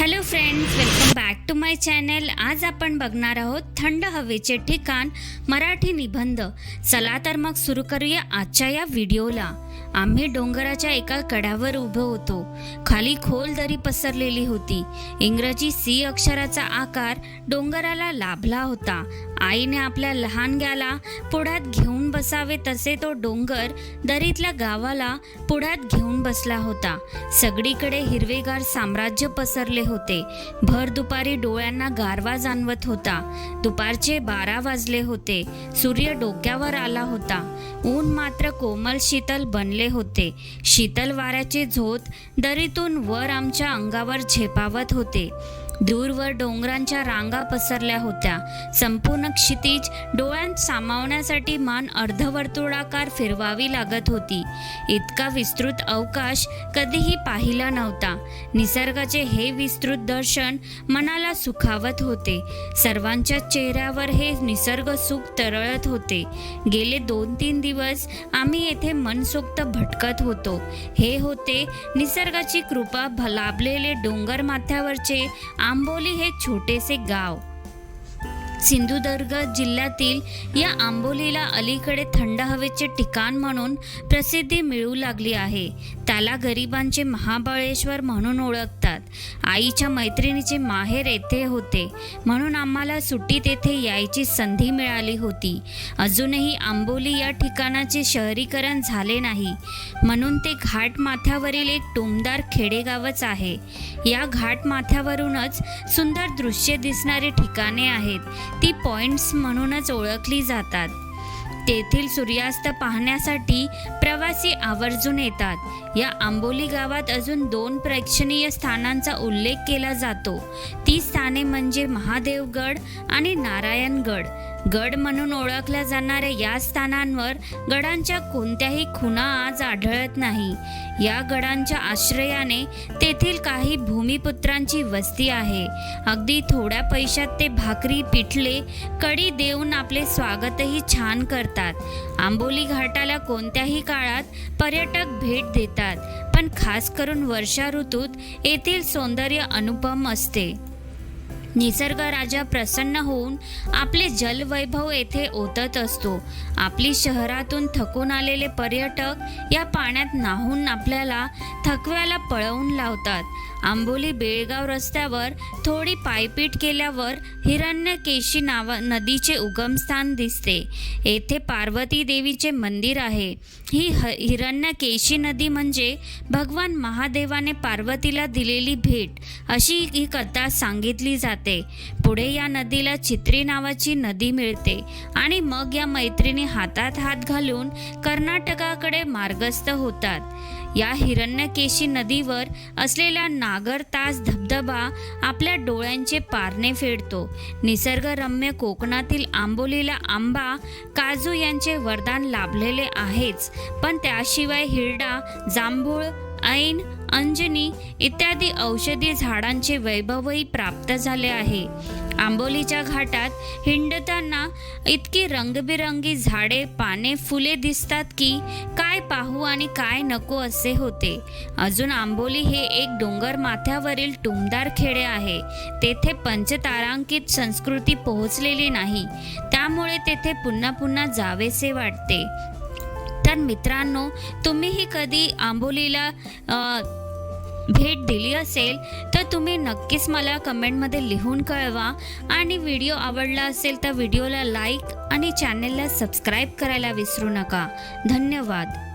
Hello friends welcome back to my channel आज आपण बघणार आहोत थंड हवेचे ठिकाण मराठी निबंध. चला तर मग सुरू करूया आजच्या या व्हिडिओला. आम्ही डोंगराच्या एका कड्यावर उभं होतो. खाली खोल दरी पसरलेली होती. इंग्रजी सी अक्षराचा आकार डोंगराला लाभला होता. आईने आपल्या लहानग्याला पुढ्यात घेऊन बसावे तसे तो डोंगर दरीतल्या गावाला पुढ्यात घेऊन बसला होता. सगळीकडे हिरवेगार साम्राज्य पसरले होते. भर दुपारी डोळ्यांना गारवा जाणवत होता. दुपारचे बारा वाजले होते. सूर्य डोक्यावर आला होता. ऊन मात्र कोमल शीतल बनले होते. शीतल वाऱ्याचे झोत दरीतून वर आमच्या अंगावर झेपावत होते. दूरवर डोंगरांच्या रांगा पसरल्या होत्या. संपूर्ण क्षितिज डोळ्यांत सामावण्यासाठी मान अर्धवर्तुळाकार फिरवावी लागत होती. इतका विस्तृत अवकाश कधीही पाहिला नव्हता. निसर्गाचे हे विस्तृत दर्शन मनाला सुखावत होते. सर्वांच्या चेहऱ्यावर हे निसर्ग सुख तरळत होते. गेले दोन तीन दिवस आम्ही येथे मनसोक्त भटकत होतो. हे होते निसर्गाची कृपा भ- लाभलेले डोंगर माथ्यावरचे आंबोली हे छोटेसे गाव. सिंधुदुर्ग जिल्ह्यातील या आंबोलीला अलीकडे थंड हवेचे ठिकाण म्हणून प्रसिद्धी मिळू लागली आहे. त्याला गरिबांचे महाबळेश्वर म्हणून ओळखतात. आईच्या मैत्रिणीचे माहेर येथे होते. म्हणून आम्हाला सुट्टीत येथे यायची संधी मिळाली होती. अजूनही आंबोली या ठिकाणाचे शहरीकरण झाले नाही. म्हणून ते घाट माथ्यावरील एक टोमदार खेडेगावच आहे. या घाट माथ्यावरूनच सुंदर दृश्य दिसणारी ठिकाणे आहेत. ती पॉइंट्स म्हणूनच ओळखली जातात. तेथील सूर्यास्त पाहण्यासाठी प्रवासी आवर्जून येतात. या आंबोली गावात अजून दोन प्रेक्षणीय स्थानांचा उल्लेख केला जातो. ती स्थाने म्हणजे महादेवगड आणि नारायणगड. गड म्हणून ओळखल्या जाणाऱ्या या स्थानांवर गडांच्या कोणत्याही खुणा आज आढळत नाही. या गडांच्या आश्रयाने तेथील काही भूमिपुत्रांची वस्ती आहे. अगदी थोड्या पैशात ते भाकरी पिठले कडी देऊन आपले स्वागतही छान करतात. आंबोली घाटाला कोणत्याही काळात पर्यटक भेट देतात पण खास करून वर्षा ऋतूत येथील सौंदर्य अनुपम असते. निसर्ग राजा प्रसन्न होऊन आपले जलवैभव येथे ओतत असतो. आपली शहरातून थकून आलेले पर्यटक या पाण्यात नाहून आपल्याला थकव्याला पळवून लावतात. आंबोली बेळगाव रस्त्यावर थोडी पायपीट केल्यावर हिरण्यकेशी नावा नदीचे उगमस्थान दिसते. येथे पार्वती देवीचे मंदिर आहे. ही ह हिरण्यकेशी नदी म्हणजे भगवान महादेवाने पार्वतीला दिलेली भेट अशी ही कथा सांगितली जाते. पुढे या नदीला चित्री नावाची नदी मिळते आणि मग या मैत्रिणी हातात हात घालून कर्नाटकाकडे मार्गस्थ होतात. या हिरण्यकेशी नदीवर असलेला नागर तास धबधबा आपल्या डोळ्यांचे पारणे फेडतो. निसर्गरम्य कोकणातील आंबोलीला आंबा काजू यांचे वरदान लाभलेले आहेच पण त्याशिवाय हिरडा जांभूळ ऐन अंजनी इत्यादी औषधी झाडांचे वैभवही प्राप्त झाले आहे. आंबोलीच्या घाटात हिंडताना इतकी रंगबिरंगी झाडे पाने फुले दिसतात की काय पाहू आणि काय नको असे होते. अजून आंबोली हे एक डोंगर माथ्यावरील टुमदार खेडे आहे. तेथे पंचतारांकित संस्कृती पोहोचलेली नाही. त्यामुळे तेथे पुन्हा पुन्हा जावेसे वाटते. तर मित्रांनो तुम्हीही कधी आंबोलीला भेट दिली असेल तर तुम्ही नक्कीच मला कमेंटमध्ये लिहून कळवा. आणि व्हिडिओ आवडला असेल तर व्हिडिओला लाईक आणि चॅनलला सबस्क्राईब करायला विसरू नका. धन्यवाद.